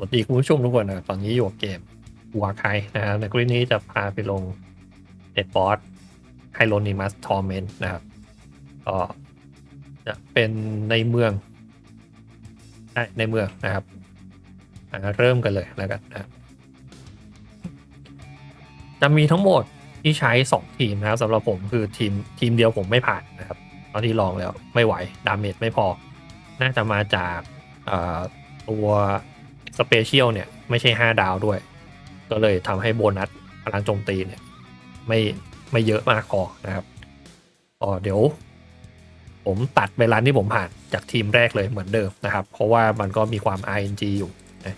สวัสดีคุณผู้ชมทุกคนนะตอนนี้อยู่กับเกมวัวไคนะครับในกรณีนี้จะพาไปลงเด็ดบอสไฮโลนิมัสทอร์เมนนะครับก็จะเป็นในเมืองใช่ในเมืองนะครับอ่าเริ่มกันเลยแล้วกันนะครับจะมีทั้งหมดที่ใช้ 2 ทีมนะครับสำหรับผมคือทีมทีมเดียวผมไม่ผ่านนะครับตอนที่ลองแล้วไม่ไหว ดาเมจไม่พอ น่าจะมาจากตัว สเปเชียลเนี่ย ไม่ใช่ 5 ดาวด้วย ก็เลยทำให้โบนัสพลังโจมตีเนี่ย ไม่ไม่เยอะมากพอนะครับอ๋อเดี๋ยว ผมตัดเวลาที่ผมผ่านจากทีมแรกเลยเหมือนเดิมนะครับ เพราะว่ามันก็มีความ RNG อยู่นะ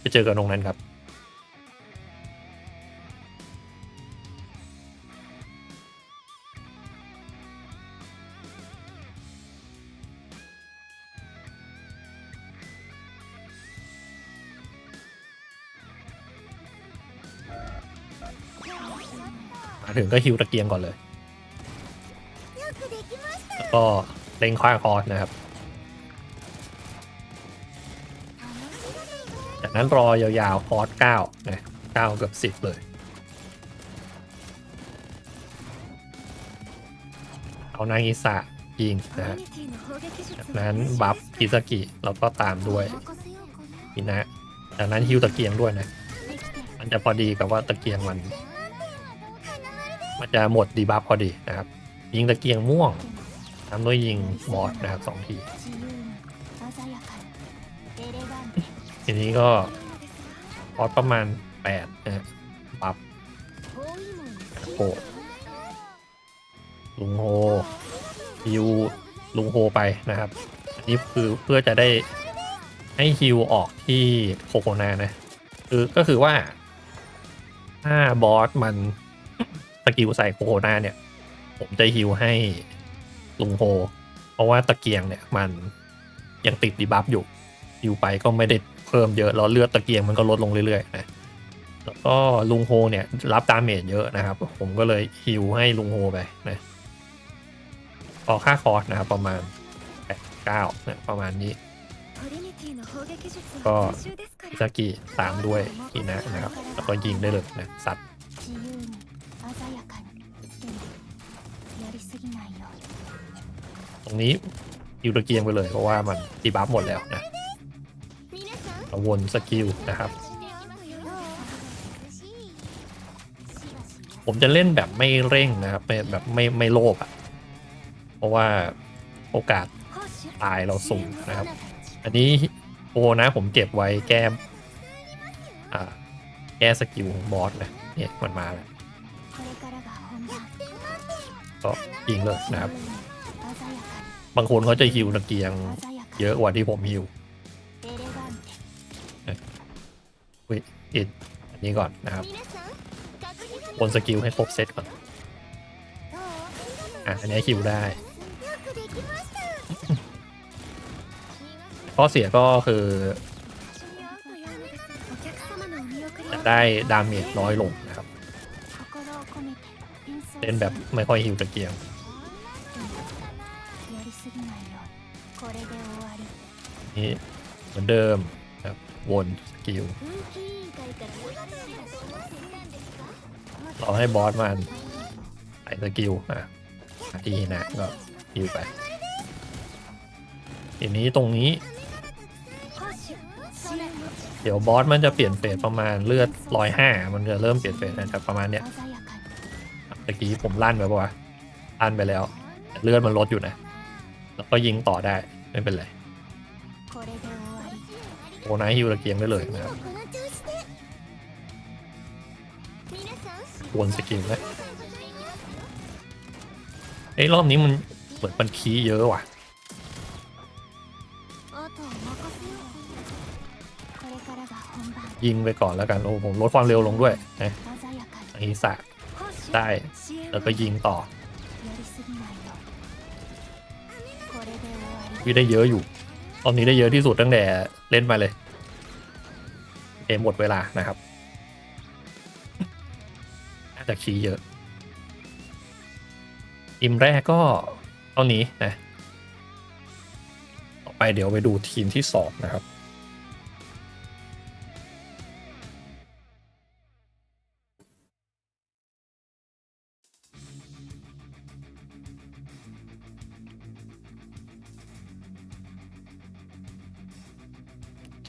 ไปเจอกันตรงนั้นครับ มาถึงก็ฮิวตะเกียงก่อนเลยแล้วก็เล็งคว้าคอสนะครับ จากนั้นรอยาวๆคอร์สเก้านะเก้าเกือบสิบเลยเอานางอิสะยิงนะฮะจากนั้นบัฟคิซากิแล้วก็ตามด้วยฮินะจากนั้นฮิวตะเกียงด้วยนะ มันจะพอดีกับว่าตะเกียงมัน มันจะหมดดีบัฟพอดีนะครับ ยิงตะเกียงม่วงตามด้วยยิงบอสนะครับสองที ทีนี้ก็บอสประมาณ8นะฮะบัฟโหลุงโฮฮิวลุงโฮไปนะครับอันนี้คือเพื่อจะได้ให้ฮิวออกที่โคโคนานะ คือก็คือว่า ถ้าบอสมัน กิลใส่โคโคนาเนี่ย ผมจะฮิวให้ลุงโฮ เพราะว่าตะเกียงเนี่ยมันยังติดดีบัฟอยู่ฮิวไปก็ไม่ได้เพิ่มเยอะ แล้วเลือดตะเกียงมันก็ลดลงเรื่อยๆนะแล้วก็ลุงโฮเนี่ยรับดาเมจเยอะนะครับ ผมก็เลยฮิวให้ลุงโฮไปนะพอค่าคอร์สนะครับประมาณแปดเก้านะประมาณนี้ ก็ซากิตามด้วยฮินะนะครับ แล้วก็ยิงได้เลยนะสัตว์ รงนี้ฮิวตะเกียงไปเลยเพราะว่ามันดีบัฟหมดแล้วนะแล้ววนสกิลนะครับ ผมจะเล่นแบบไม่เร่งนะครับไม่แบบไม่ไม่โลภอะ เพราะว่าโอกาสตายเราสูงนะครับ อันนี้โอนะผมเก็บไว้แก้อ่าแก้สกิลบอสนะเนี่ยมันมาแล้วก็ยิงเลยนะครับ บางคนเขาจะฮิวตะเกียง เยอะกว่าที่ผมฮิววิอิดอันนี้ก่อนนะครับบนสกิลให้ครบเซตก่อน อะ อันนี้ฮิวได้ข้อเสียก็คือจะได้ดาเมจน้อยลงนะครับเล่นแบบไม่ค่อยฮิวตะเกียง นี่เหมือนเดิมครับวนสกิลรอให้บอสมันใส่สกิลอะทีนะก็ฮิวไปทีนี้ตรงนี้ เดี๋ยวบอสมันจะเปลี่ยนเฟสประมาณเลือดร้อยห้ามันจะเริ่มเปลี่ยนเฟสนะครับประมาณเนี้ยตะกี้ผมลั่นไปปะวะลั่นไปแล้ว เลือดมันลดอยู่นะ แล้วก็ยิงต่อได้ ไม่เป็นไรโอ้นายฮิวตะเกียงได้เลยนะครับวนสกิลนะเอ้ยรอบนี้มันเหมือนมันคีย์เยอะว่ะยิงไปก่อนแล้วกัน โอ้ผมลดความเร็วลงด้วยนะอันนี้สะได้ แล้วก็ยิงต่อ วิได้เยอะอยู่รอบนี้ได้เยอะที่สุดตั้งแต่เล่นมาเลยเอหมดเวลานะครับน่าจะคีย์เยอะทีมแรกก็เท่านี้นะ ต่อไปเดี๋ยวไปดูทีมที่สองนะครับ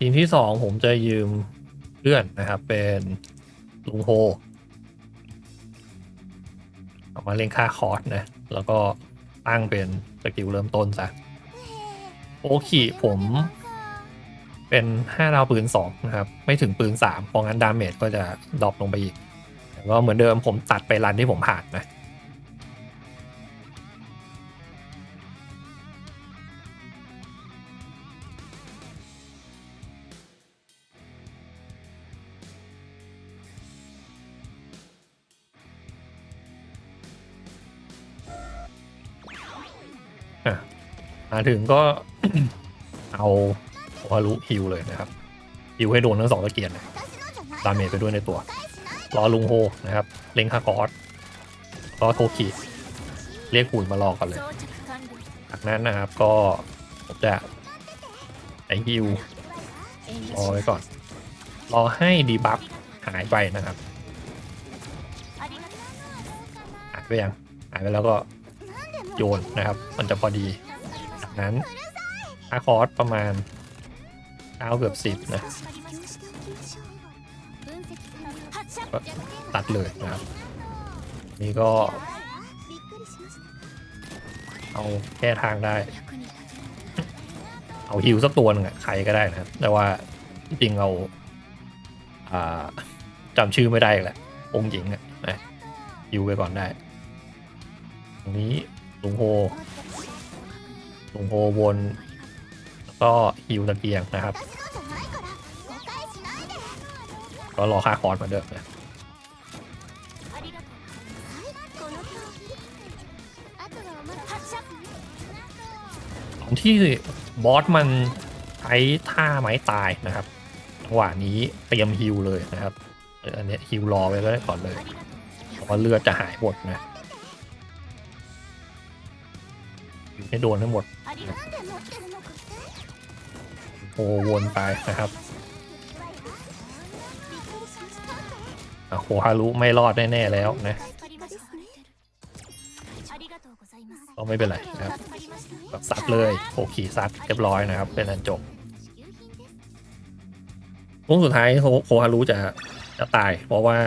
ทีมที่สองผมจะยืมเพื่อนนะครับ เป็นลุงโฮเอามาเล่นค่าคอร์สนะ แล้วก็ตั้งเป็นสกิลเริ่มต้นซะโอคิผมเป็น5ดาวปืน2นะครับ ไม่ถึงปืน3เพราะงั้นดาเมจก็จะดรอปลงไปอีกแต่ก็เหมือนเดิมผมตัดไปรันที่ผมผ่านนะ มาถึงก็ เอาวารุฮิวเลยนะครับฮิวให้โดนทั้งสองตะเกียร์นดาเมจไปด้วยในตัว รอลุงโฮนะครับ เล็งคาคอร์สก็โทคิเรียกหุ่นมารอกันเลย จากนั้นนะครับก็ผมจะไอฮิวรอไว้ก่อน รอให้ดีบัฟหายไปนะครับหายไปยังหายไปแล้วก็โยนนะครับ มันจะพอดี นั้นค่าคอร์สประมาณเก้าเกือบสิบนะตัดเลยนะครับ นี่ก็ เอาแก้ทางได้ เอาฮิวสักตัวหนึงอะใครก็ได้นะครับ แต่ว่าจริงเราอ่าจำชื่อไม่ได้แหละองค์หญิงอะนะฮิวไปก่อนได้ ตรงนี้ลุงโฮ ลุงโฮวนแล้วก็ฮิวตะเกียงนะครับ ก็รอค่าคอร์สมาเดิมนะตอนที่บอสมันใช้ท่าไม้ตายนะครับจังหวะนี้เตรียมฮิวเลยนะครับอันนี้ฮิวรอไว้ก็ได้ก่อนเลยเพราะเลือดจะหายหมดนะฮิวให้โดนทั้งหมด โอวนไปนะครับอะโคฮารุไม่รอดแน่ๆแล้วนะก็ไม่เป็นไรนะครับแบบซัดเลยโอขี่ซัดเรียบร้อยนะครับ เป็นอันจบวงสุดท้ายโคโคฮารุจะจะตาย เพราะว่า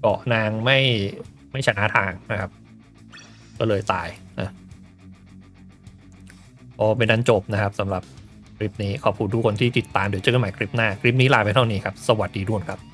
เกาะนางไม่ไม่ชนะทางนะครับ ก็เลยตายนะ ก็เป็นนั้นจบนะครับสำหรับคลิปนี้ขอบคุณทุกคนที่ติดตามเดี๋ยวเจอกันใหม่คลิปหน้า คลิปนี้ลาไปเท่านี้ครับ สวัสดีทุกคนครับ